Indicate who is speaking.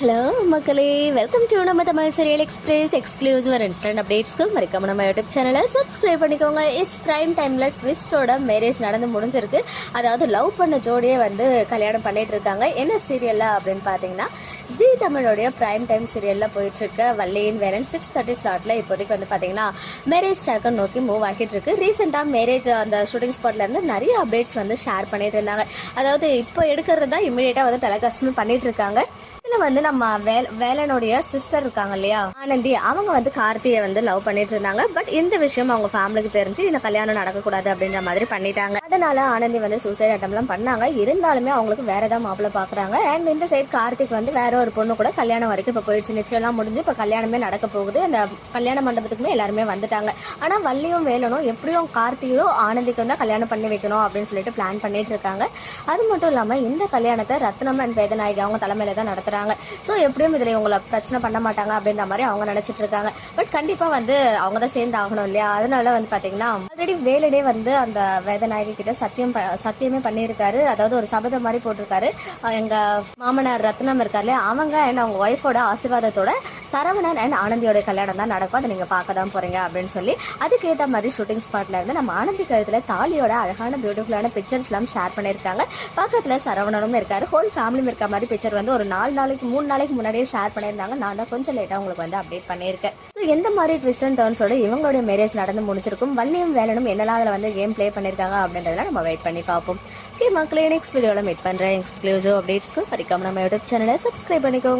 Speaker 1: Hello மக்களே. Welcome to நம்ம Tamil serial express exclusive instant அப்டேட்ஸ்க்கு மறக்காம நம்ம யூடியூப் சேனலை சப்ஸ்கிரைப் பண்ணிக்கோங்க. இஸ் பிரைம் டைமில் ட்விஸ்டோட மேரேஜ் நடந்து முடிஞ்சிருக்கு. அதாவது லவ் பண்ண ஜோடியே வந்து கல்யாணம் பண்ணிட்டு இருக்காங்க. என்ன சீரியலில் அப்படின்னு பார்த்தீங்கன்னா ஜி தமிழோடைய பிரைம் டைம் சீரியலில் போயிட்டுருக்க. வள்ளியின் வேலன் சிக்ஸ் தேர்ட்டி ஸ்லாட்டில் இப்போதைக்கு வந்து பார்த்தீங்கன்னா மேரேஜ் ட்ராக்கை நோக்கி மூவ் ஆகிட்டு இருக்கு. ரீசெண்டாக மேரேஜ் அந்த ஷூட்டிங் ஸ்பாட்லேருந்து நிறைய அப்டேட்ஸ் வந்து ஷேர் பண்ணிட்டு இருந்தாங்க. அதாவது இப்போ எடுக்கிறது தான் இமீடியட்டாக வந்து டெலகாஸ்ட்னு பண்ணிட்டு இருக்காங்க. இதுல வந்து நம்ம வேலனுடைய சிஸ்டர் இருக்காங்க இல்லையா? ஆனந்தி அவங்க வந்து கார்த்தியை வந்து லவ் பண்ணிட்டு இருந்தாங்க. பட் இந்த விஷயம் அவங்க ஃபேமிலிக்கு தெரிஞ்சு இந்த கல்யாணம் நடக்கக்கூடாது அப்படின்ற மாதிரி பண்ணிட்டாங்க. அதனால ஆனந்தி வந்து சூசைட் அட்டம்லாம் பண்ணாங்க. இருந்தாலுமே அவங்களுக்கு வேற ஏதாவது மாப்பிள்ள பாக்குறாங்க. அண்ட் இந்த சைடு கார்த்திக் வந்து வேற ஒரு பொண்ணு கூட கல்யாணம் வரைக்கும் இப்போ போயிடுச்சு. நிச்சயம்லாம் முடிஞ்சு இப்போ கல்யாணமே நடக்க போகுது. அந்த கல்யாண மண்டபத்துக்குமே எல்லாருமே வந்துட்டாங்க. ஆனா வள்ளியும் வேலனும் எப்படியும் கார்த்தியும் ஆனந்திக்கு வந்து கல்யாணம் பண்ணி வைக்கணும் அப்படின்னு சொல்லிட்டு பிளான் பண்ணிட்டு இருக்காங்க. அது மட்டும் இல்லாம இந்த கல்யாணத்தை ரத்னம் அண்ட் வேதநாயகி அவங்க தலைமையில தான் நடத்துறாங்க. ஸோ எப்படியும் இதில் இவங்களை பிரச்சனை பண்ண மாட்டாங்க அப்படின்ற மாதிரி அவங்க நினைச்சிட்டு இருக்காங்க. பட் கண்டிப்பா வந்து அவங்க தான் சேர்ந்து ஆகணும் இல்லையா? அதனால வந்து பாத்தீங்கன்னா ஆல்ரெடி வேலடே வந்து அந்த வேதநாயகி கிட்ட சத்தியம் சத்தியமே பண்ணியிருக்காரு. அதாவது ஒரு சபதம் மாதிரி போட்டிருக்காரு. எங்கள் எங்க மாமனார் ரத்னம் இருக்காரு அவங்க அண்ட் அவங்க ஒய்ஃபோட ஆசீர்வாதத்தோட சரவணன் அண்ட் ஆனந்தியோட கல்யாணம் தான் நடக்கும். அதை நீங்கள் பார்க்க தான் போகிறீங்க அப்படின்னு சொல்லி அதுக்கேற்ற மாதிரி ஷூட்டிங் ஸ்பாட்ல இருந்து நம்ம ஆனந்தி கழுத்தில் தாலியோட அழகான பியூட்டிஃபுல்லான பிக்சர்ஸ்லாம் ஷேர் பண்ணியிருக்காங்க. பக்கத்தில் சரவணனும் இருக்கார். ஹோல் ஃபேமிலியும் இருக்க மாதிரி பிக்சர் வந்து ஒரு நாலு நாளைக்கு மூணு நாளைக்கு முன்னாடியே ஷேர் பண்ணியிருந்தாங்க. நான் தான் கொஞ்சம் லேட்டாக உங்களுக்கு வந்து அப்டேட் பண்ணியிருக்கேன். ஸோ எந்த மாதிரி ட்விஸ்ட் அண்ட் டர்ன்ஸோட இவங்களுடைய மேரேஜ் நடந்து முடிச்சிருக்கும் வள்ளியும் வேலனும் என்னெல்லாம் அதில் வந்து கேம் ப்ளே பண்ணியிருக்காங்க அப்படின்றதெல்லாம் நம்ம வெயிட் பண்ணி பார்ப்போம். ஓகே மக்களே நெக்ஸ்ட் வீடியோவில் மீட் பண்ணுறேன் எக்ஸ்க்ளூசிவ் அப்டேட்ஸ்க்கு மறக்காம நம்ம யூடியூப் சேனலை சப்ஸ்கிரைப் பண்ணிக்கோங்க.